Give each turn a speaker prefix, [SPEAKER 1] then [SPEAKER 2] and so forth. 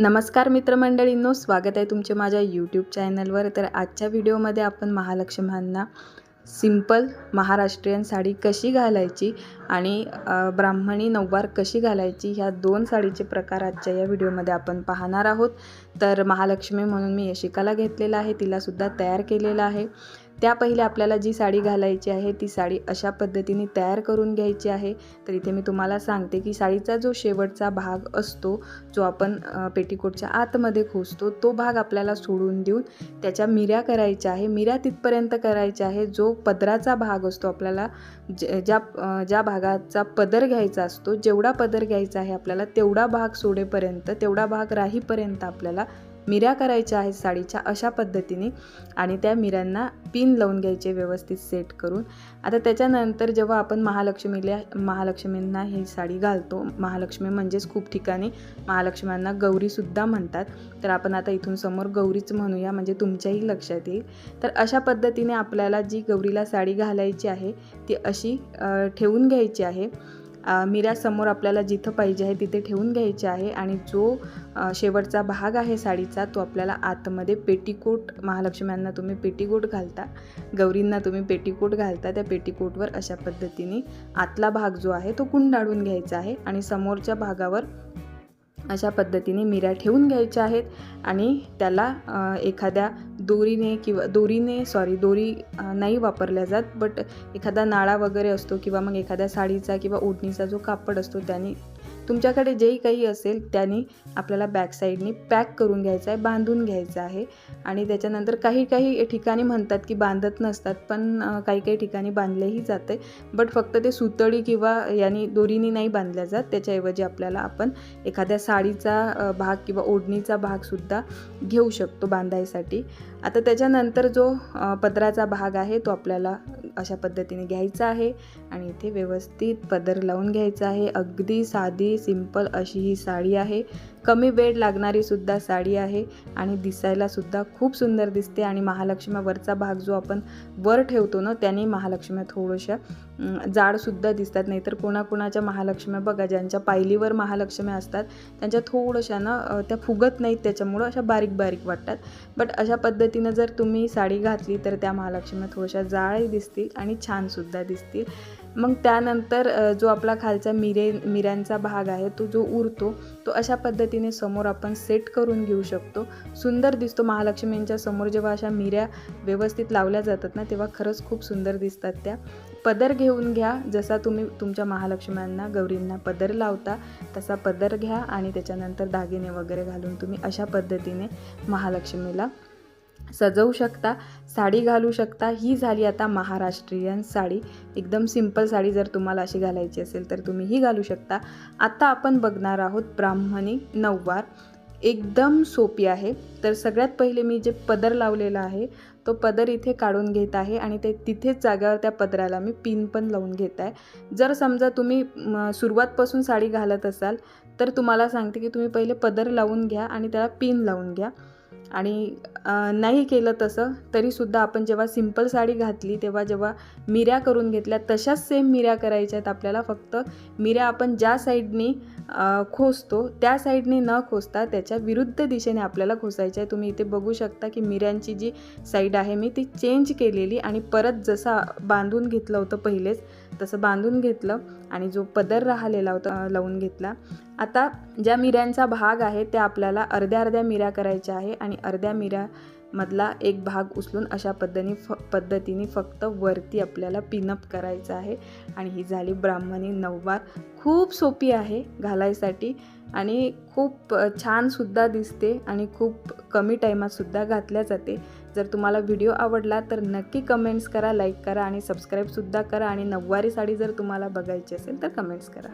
[SPEAKER 1] नमस्कार मित्रमंडळींनो स्वागत आहे तुमचे माझ्या यूट्यूब चॅनलवर तर आजच्या व्हिडिओमध्ये आपण महालक्ष्म्यांना सिंपल महाराष्ट्रीयन साडी कशी घालायची आणि ब्राह्मणी नऊवार कशी घालायची ह्या दोन साडीचे प्रकार आजच्या या व्हिडिओमध्ये आपण पाहणार आहोत. तर महालक्ष्मी म्हणून मी यशिकाला घेतलेला आहे तिलासुद्धा तयार केलेलं आहे. त्या पहिले आपल्याला जी साडी घालायची आहे ती साडी अशा पद्धतीने तयार करून घ्यायची आहे. तर इथे मी तुम्हाला सांगते की साडीचा जो शेवटचा भाग असतो जो आपण पेटीकोटच्या आतमध्ये खोचतो तो भाग आपल्याला सोडून देऊन त्याच्या मिऱ्या करायच्या आहे. मिऱ्या तिथपर्यंत करायच्या आहे. जो पदराचा भाग असतो आपल्याला ज- ज्या ज्या भागाचा पदर घ्यायचा असतो जेवढा पदर घ्यायचा आहे आपल्याला तेवढा भाग सोडेपर्यंत तेवढा भाग राहीपर्यंत आपल्याला मिऱ्या करायच्या आहेत साडीच्या अशा पद्धतीने आणि त्या मिऱ्यांना पिन लावून घ्यायचे व्यवस्थित सेट करून. आता त्याच्यानंतर जेव्हा आपण महालक्ष्मीला महालक्ष्मींना ही साडी घालतो महालक्ष्मी म्हणजेच खूप ठिकाणी महालक्ष्म्यांना गौरीसुद्धा म्हणतात. तर आपण आता इथून समोर गौरीच म्हणूया म्हणजे तुमच्याही लक्षात येईल. तर अशा पद्धतीने आपल्याला जी गौरीला साडी घालायची आहे ती अशी ठेवून घ्यायची आहे. मिऱ्यासमोर आपल्याला जिथं पाहिजे आहे तिथे ठेवून घ्यायचे आहे आणि जो शेवटचा भाग आहे साडीचा तो आपल्याला आतमध्ये पेटीकोट महालक्ष्म्यांना तुम्ही पेटीकोट घालता गौरींना तुम्ही पेटीकोट घालता त्या पेटीकोटवर अशा पद्धतीने आतला भाग जो आहे तो कुंडाळून घ्यायचा आहे आणि समोरच्या भागावर अशा पद्धतीने मिऱ्या ठेवून घ्यायच्या आहेत आणि त्याला एखाद्या दोरीने किंवा दोरीने सॉरी दोरी नाही वापरल्या जात बट एखादा नाळा वगैरे असतो किंवा मग एखाद्या साडीचा किंवा ओढणीचा जो कापड असतो त्याने तुमच्याकडे जेही काही असेल त्याने आपल्याला बॅकसाईडनी पॅक करून घ्यायचं आहे बांधून घ्यायचं आहे. आणि त्याच्यानंतर काही काही ठिकाणी म्हणतात की बांधत नसतात पण काही काही ठिकाणी बांधलेही जाते बट फक्त ते सुतळी किंवा यांनी दोरीने नाही बांधल्या जात. त्याच्याऐवजी आपल्याला आपण एखाद्या साडीचा भाग किंवा ओढणीचा भागसुद्धा घेऊ शकतो बांधायसाठी. आता त्याच्यानंतर जो पदराचा भाग आहे तो आपल्याला अशा पद्धतीने घ्यायचं आहे. आणि इथे व्यवस्थित पदर लावून घ्यायचा आहे. अगदी साधी सिंपल अशी ही साडी आहे. कमी वेळ लागणारी सुद्धा साडी आहे आणि दिसायला सुद्धा खूप सुंदर दिसते आणि महालक्ष्म्यावरचा भाग जो आपण वर ठेवतो ना त्याने महालक्ष्म्या थोड्याशा जाडसुद्धा दिसतात. नाहीतर कोणाकोणाच्या महालक्ष्म्या बघा ज्यांच्या पायलीवर महालक्ष्म्या असतात त्यांच्या थोड्याशा ना त्या फुगत नाहीत त्याच्यामुळं अशा बारीक बारीक वाटतात. बट अशा पद्धतीनं जर तुम्ही साडी घातली तर त्या महालक्ष्म्या थोड्याशा जाळही दिसतील आणि छानसुद्धा दिसतील. मग त्यानंतर जो आपला खालचा मिरे मिऱ्यांचा भाग आहे तो जो उरतो तो अशा पद्धतीने समोर आपण सेट करून घेऊ शकतो. सुंदर दिसतो महालक्ष्मींच्या समोर जेव्हा अशा मिऱ्या व्यवस्थित लावल्या जातात ना तेव्हा खरंच खूप सुंदर दिसतात त्या. पदर घेऊन घ्या जसा तुम्ही तुमच्या महालक्ष्म्यांना गौरींना पदर लावता तसा पदर घ्या आणि त्याच्यानंतर दागिने वगैरे घालून तुम्ही अशा पद्धतीने महालक्ष्मीला सजवू शकता साडी घालू शकता. ही झाली आता महाराष्ट्रीयन साडी. एकदम सिंपल साडी जर तुम्हाला अशी घालायची असेल तर तुम्ही ही घालू शकता. आता आपण बघणार आहोत ब्राह्मणी नऊवार. एकदम सोपी आहे. तर सगळ्यात पहिले मी जे पदर लावलेला आहे तो पदर इथे काढून घेत आहे आणि ते तिथेच जागेवर त्या पदराला मी पिन पण लावून घेत आहे. जर समजा तुम्ही सुरुवातपासून साडी घालत असाल तर तुम्हाला सांगते की तुम्ही पहिले पदर लावून घ्या आणि त्याला पिन लावून घ्या. आणि नाही केलं तसं तरीसुद्धा आपण जेव्हा सिंपल साडी घातली तेव्हा जेव्हा मिऱ्या करून घेतल्या तशाच सेम मिऱ्या करायच्या आहेत आपल्याला फक्त. मिऱ्या आपण ज्या साईडनी खोसतो त्या साईडनी न खोसता त्याच्या विरुद्ध दिशेने आपल्याला खोसायच्या आहे तुम्ही इथे बघू शकता की मिऱ्यांची जी साईड आहे मी ती चेंज केलेली आणि परत जसा बांधून घेतलं होतं पहिलेच तसं बांधून घेतलं आणि जो पदर राहिलेला होता लावून घेतला. आता ज्या मिऱ्यांचा भाग आहे त्या आपल्याला अर्ध्या अर्ध्या मिऱ्या करायच्या आहे आणि अर्ध्या मिऱ्यामधला एक भाग उचलून अशा पद्धतीने फ पद्धतीने फक्त वरती आपल्याला पिनअप करायचं आहे. आणि ही झाली ब्राह्मणी नऊवार. खूप सोपी आहे घालायसाठी आणि खूप छानसुद्धा दिसते आणि खूप कमी टायमातसुद्धा घातल्या जाते. जर तुम्हाला व्हिडिओ आवडला तर नक्की कमेंट्स करा लाईक करा आणि सबस्क्राईबसुद्धा करा आणि नऊवारी साडी जर तुम्हाला बघायची असेल तर कमेंट्स करा.